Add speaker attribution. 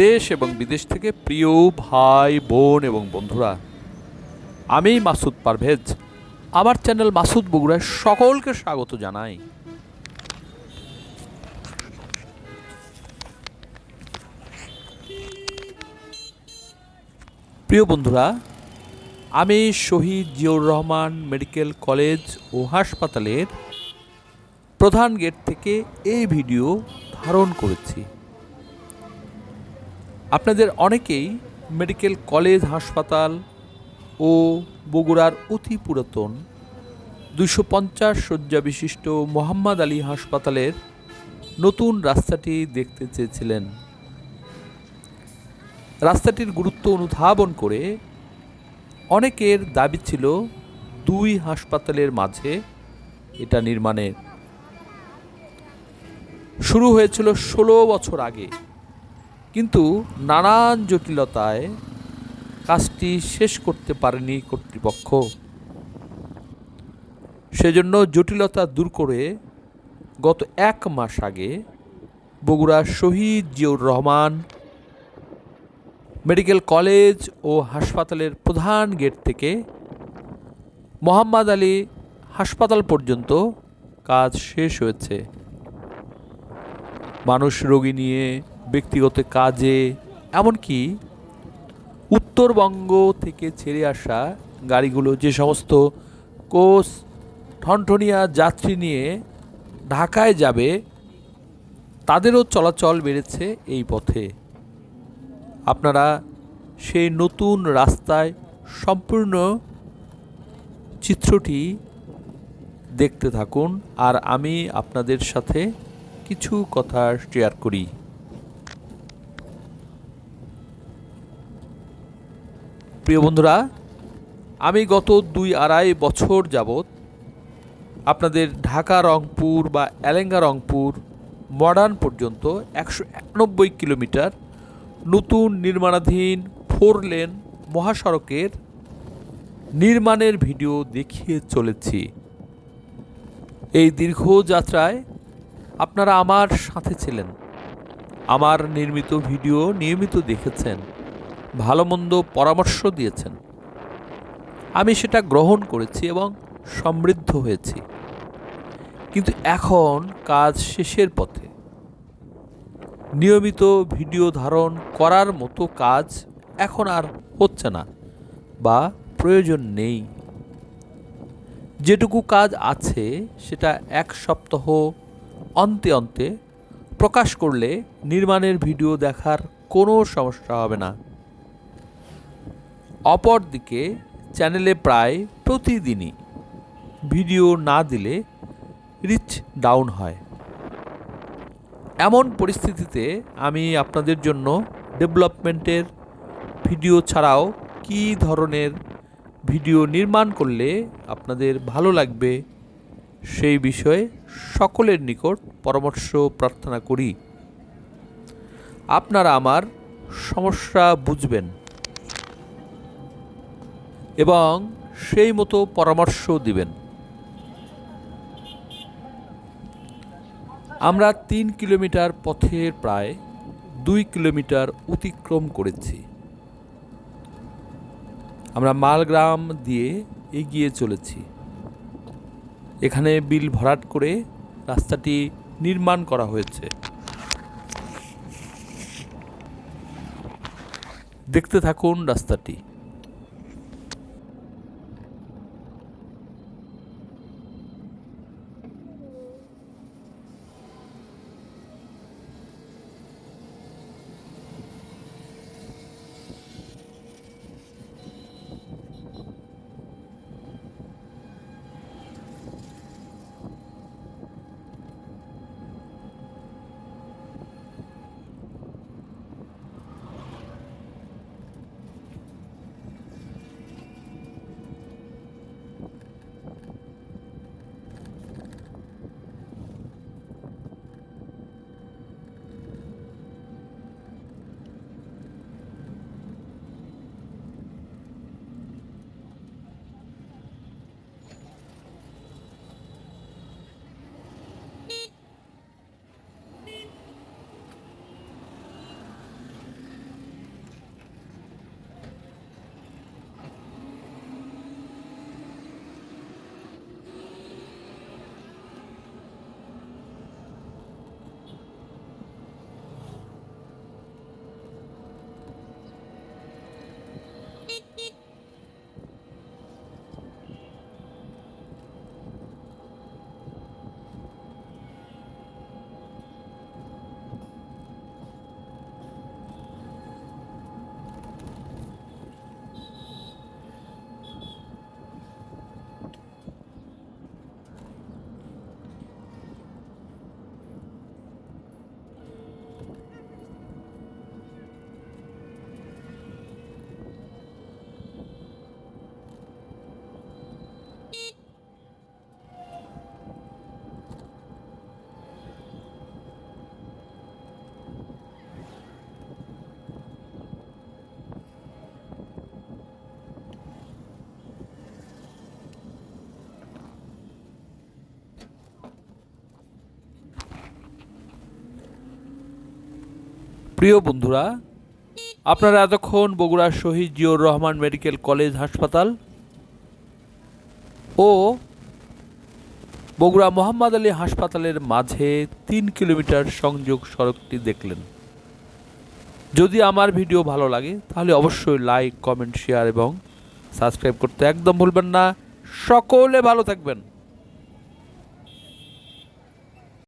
Speaker 1: দেশ এবং বিদেশ থেকে প্রিয় ভাই, বোন এবং বন্ধুরা, আমি মাসুদ পারভেজ। আমার চ্যানেল মাসুদ বগুড়ায় সকলকে স্বাগত জানাই। প্রিয় বন্ধুরা, আমি শহীদ জিয়াউর রহমান মেডিকেল কলেজ ও হাসপাতালের প্রধান গেট থেকে এই ভিডিও ধারণ করেছি। আপনাদের অনেকেই মেডিকেল কলেজ, হাসপাতাল ও বগুড়ার অতি পুরাতন দুশো পঞ্চাশ শয্যা বিশিষ্ট মোহাম্মদ আলী হাসপাতালের নতুন রাস্তাটি দেখতে চেয়েছিলেন। রাস্তাটির গুরুত্ব অনুধাবন করে অনেকের দাবি ছিল দুই হাসপাতালের মাঝে এটা নির্মাণের। শুরু হয়েছিল ষোলো বছর আগে। কিন্তু নানান জটিলতায় কাজটি শেষ করতে পারেনি কর্তৃপক্ষ। সেজন্য জটিলতা দূর করে গত এক মাস আগে বগুড়া শহীদ জিয়াউর রহমান মেডিকেল কলেজ ও হাসপাতালের প্রধান গেট থেকে মোহাম্মদ আলী হাসপাতাল পর্যন্ত কাজ শেষ হয়েছে। মানুষ রোগী নিয়ে ব্যক্তিগত কাজে, এমনকি উত্তরবঙ্গ থেকে ছেড়ে আসা গাড়িগুলো, যে সমস্ত কোচ ঠনঠনিয়া যাত্রী নিয়ে ঢাকায় যাবে, তাদেরও চলাচল বেড়েছে এই পথে। আপনারা সেই নতুন রাস্তায় সম্পূর্ণ চিত্রটি দেখতে থাকুন, আর আমি আপনাদের সাথে কিছু কথা শেয়ার করি। প্রিয় বন্ধুরা, আমি গত দুই আড়াই বছর যাবৎ আপনাদের ঢাকা রংপুর বা এলেঙ্গা রংপুর মডার্ন পর্যন্ত একশো একানব্বই কিলোমিটার নতুন নির্মাণাধীন ফোর লেন মহাসড়কের নির্মাণের ভিডিও দেখিয়ে চলেছি। এই দীর্ঘ যাত্রায় আপনারা আমার সাথে ছিলেন। আমার নির্মিত ভিডিও নিয়মিত দেখেছেন। ভালো মন্দ পরামর্শ দিয়েছেন। আমি সেটা গ্রহণ করেছি এবং সমৃদ্ধ হয়েছি। কিন্তু এখন কাজ শেষের পথে। নিয়মিত ভিডিও ধারণ করার মতো কাজ এখন আর হচ্ছে না বা প্রয়োজন নেই। যেটুকু কাজ আছে সেটা এক সপ্তাহ অন্তে অন্তে প্রকাশ করলে নির্মাণের ভিডিও দেখার কোনো সমস্যা হবে না। অপরদিকে চ্যানেলে প্রায় প্রতিদিনই ভিডিও না দিলে রিচ ডাউন হয়। এমন পরিস্থিতিতে আমি আপনাদের জন্য ডেভেলপমেন্টের ভিডিও ছাড়াও কী ধরনের ভিডিও নির্মাণ করলে আপনাদের ভালো লাগবে সেই বিষয়ে সকলের নিকট পরামর্শ, প্রার্থনা করি। আপনারা আমার সমস্যা বুঝবেন। এবং সেই মতো পরামর্শ দিবেন। আমরা তিন কিলোমিটার পথের প্রায় দুই কিলোমিটার অতিক্রম করেছি। আমরা মালগ্রাম দিয়ে এগিয়ে চলেছি। এখানে বিল ভরাট করে রাস্তাটি নির্মাণ করা হয়েছে। দেখতে থাকুন রাস্তাটি। প্রিয় বন্ধুরা, আপনারা এতক্ষণ বগুড়া শহীদ জিয়র রহমান মেডিকেল কলেজ হাসপাতাল ও বগুড়া মোহাম্মদ আলী হাসপাতালের মাঝে তিন কিলোমিটার সংযোগ সড়কটি দেখলেন। যদি আমার ভিডিও ভালো লাগে, তাহলে অবশ্যই লাইক, কমেন্ট, শেয়ার এবং সাবস্ক্রাইব করতে একদম ভুলবেন না। সকলে ভালো থাকবেন।